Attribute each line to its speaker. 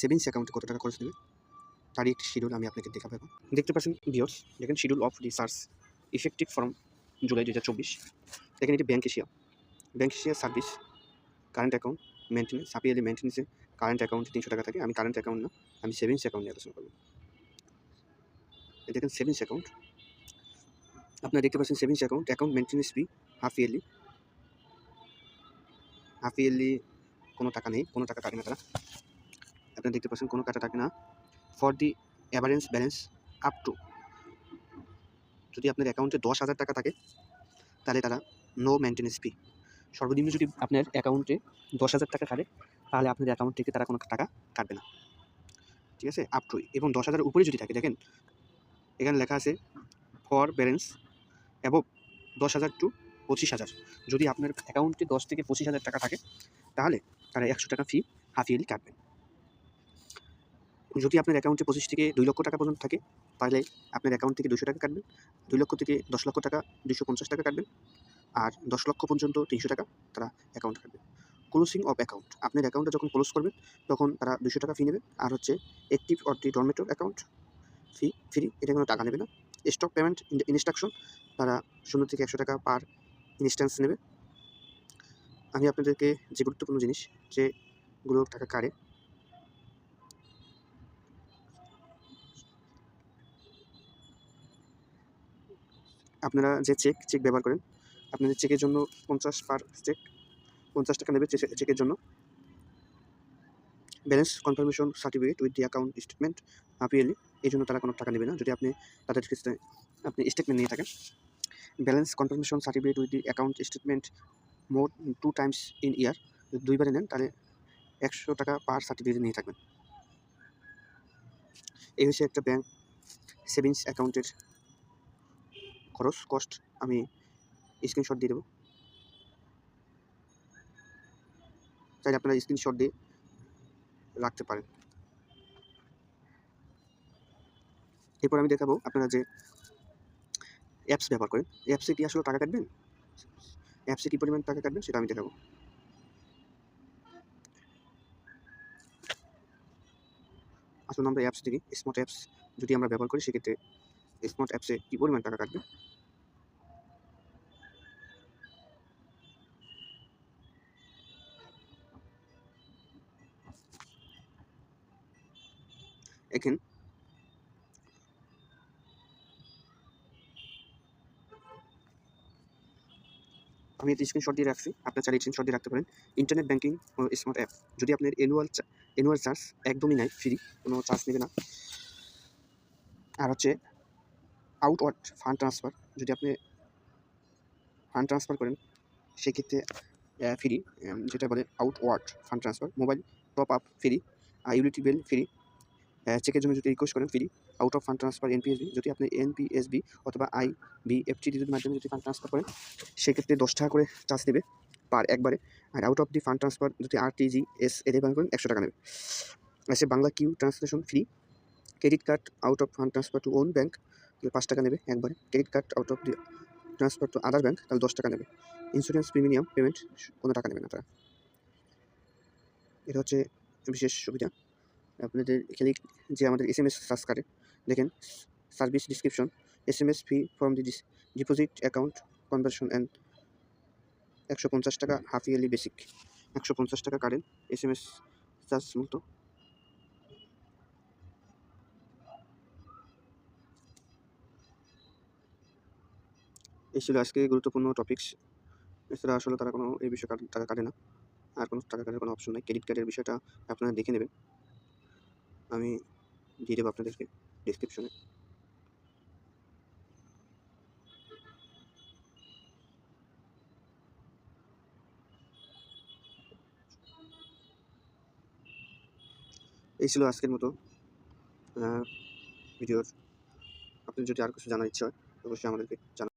Speaker 1: Savings অ্যাকাউন্টে কত টাকা খরচ নেবে তারই একটি শিডিউল আমি আপনাকে দেখাবো এখন। দেখতে পাচ্ছেন ভিওর্স দেখেন schedule of research effective from July দু হাজার চব্বিশ। দেখেন এটি Bank Asia. Bank Asia service current account maintenance সাপিয়ালি মেনটেন্যান্সে কারেন্ট অ্যাকাউন্টে তিনশো টাকা থাকে, আমি কারেন্ট অ্যাকাউন্ট না, আমি সেভিংস অ্যাকাউন্ট নিয়ে আলোচনা করব। দেখেন সেভিংস অ্যাকাউন্ট আপনারা দেখতে পাচ্ছেন savings account account maintenance fee half yearly half yearly কোনো টাকা নেই, কোনো টাকা কাটে না। তারা আপনারা দেখতে পাচ্ছেন কোনো কাটা থাকে না। For the average balance up to যদি আপনার অ্যাকাউন্টে দশ হাজার টাকা থাকে, তাহলে তারা নো মেনটেন্যান্স ফি সর্বনিম্ন যদি আপনার অ্যাকাউন্টে দশ হাজার টাকা কাটে তাহলে আপনার অ্যাকাউন্ট থেকে তারা কোনো টাকা কাটবে না। ঠিক আছে? আপ টু এবং দশ হাজারের উপরে যদি থাকে, দেখেন, এখানে লেখা আছে ফর ব্যালেন্স এবং দশ হাজার টু পঁচিশ হাজার। যদি আপনার অ্যাকাউন্টে দশ থেকে পঁচিশ হাজার টাকা থাকে, তাহলে তারা একশো টাকা ফি হাফ ইয়ারলি কাটবেন যদি আপনার অ্যাকাউন্টে পঁচিশ থেকে দুই লক্ষ টাকা পর্যন্ত থাকে, তাহলে আপনার অ্যাকাউন্ট থেকে দুশো টাকা কাটবেন। দুই লক্ষ থেকে দশ লক্ষ টাকা দুশো পঞ্চাশ টাকা কাটবেন। আর দশ লক্ষ পর্যন্ত তিনশো টাকা তারা অ্যাকাউন্ট কাটবে। ক্লোজিং অফ অ্যাকাউন্ট আপনার অ্যাকাউন্টটা যখন ক্লোজ করবেন, তখন তারা দুশো টাকা ফি নেবে। আর হচ্ছে active or the dormant account fee free এটা কোনো টাকা নেবে না। স্টক পেমেন্ট ইনস্ট্রাকশন তারা শূন্য থেকে একশো টাকা পার ইনস্ট্যান্স নেবে। আমি আপনাদেরকে যে গুরুত্বপূর্ণ জিনিস যেগুলো টাকা কাড়ে আপনারা যে চেক চেক ব্যবহার করেন আপনাদের চেকের জন্য পঞ্চাশ পার চেক পঞ্চাশ টাকা নেবে চেকের জন্য। Balance confirmation certificate with the account statement yearly এই জন্য তারা কোনো টাকা নেবে না। যদি আপনি তাদের আপনি স্টেটমেন্ট নিয়ে থাকেন balance confirmation certificate with the account statement more two times in year দুইবারে নেন, তাহলে একশো টাকা পার সার্টিফিকেট নিয়ে থাকবেন। এই হচ্ছে একটা ব্যাংক সেভিংস অ্যাকাউন্টের খরচ কস্ট আমি স্ক্রিনশট দিয়ে দেবো। চাইলে আপনারা স্ক্রিনশট দিয়ে রাখতে পারেন। এরপর আমি দেখাবো আপনারা যে অ্যাপস ব্যবহার করেন। অ্যাপসে কি আসলে টাকা কাটবেন? অ্যাপসে কী পরিমাণ টাকা কাটবেন সেটা আমি দেখাবো। আসুন আমরা অ্যাপস দেখি। স্মার্ট অ্যাপস যদি আমরা ব্যবহার করি, সেক্ষেত্রে স্মার্ট অ্যাপসে কী পরিমাণ টাকা কাটবে? এখন। আমি এটি স্ক্রিনশট দিয়ে রাখছি, আপনার চাইলে স্ক্রিনশট দিয়ে রাখতে পারেন। ইন্টারনেট ব্যাঙ্কিং স্মার্ট অ্যাপ যদি আপনার অ্যানুয়াল অ্যানুয়াল চার্জ একদমই নাই ফ্রি কোনো চার্জ নেবে না। আর হচ্ছে আউটওয়ার্ড ফান্ড ট্রান্সফার, যদি আপনি ফান্ড ট্রান্সফার করেন, সেক্ষেত্রে ফ্রি যেটা বলে outward fund transfer, mobile top up free utility bill free চেকের জন্য যদি রিকোয়েস্ট করেন free out of fund transfer NPSB যদি আপনি এনপিএসবি অথবা আই বি এফটিডির মাধ্যমে যদি ফান্ড ট্রান্সফার করেন, সেক্ষেত্রে দশ টাকা করে চার্জ নেবে পার একবারে, আর out of the fund transfer যদি আরটিজি এস এ ব্যবহার করেন, একশো টাকা নেবে। আছে Bangla Q translation free credit card out of fund transfer to own bank পাঁচ টাকা নেবে একবারে। Credit card out of transfer to other bank তাহলে দশ টাকা নেবে। ইন্স্যুরেন্স প্রিমিয়াম পেমেন্ট কোনো টাকা নেবে না তারা। এটা হচ্ছে বিশেষ সুবিধা। আপনাদের এখানে যে আমাদের এস এম এস সার্চ করে, দেখেন service description S M S fee from the deposit account conversion and একশো পঞ্চাশ টাকা হাফ ইয়ারলি বেসিক একশো পঞ্চাশ টাকা current S M S charge মতো। এই ছিল আজকে গুরুত্বপূর্ণ টপিকস এছাড়া আসলে তারা কোনো এই বিষয়ে টাকা কাটে না। আর কোনো টাকা কাটার কোনো অপশন নাই। ক্রেডিট কার্ডের বিষয়টা আপনারা দেখে নেবেন। আমি দিয়ে দেবো আপনাদেরকে ডিসক্রিপশনে এই ছিল আজকের মতো। ভিডিওর। আপনার যদি আর কিছু জানার ইচ্ছা হয়, অবশ্যই আমাদেরকে জানান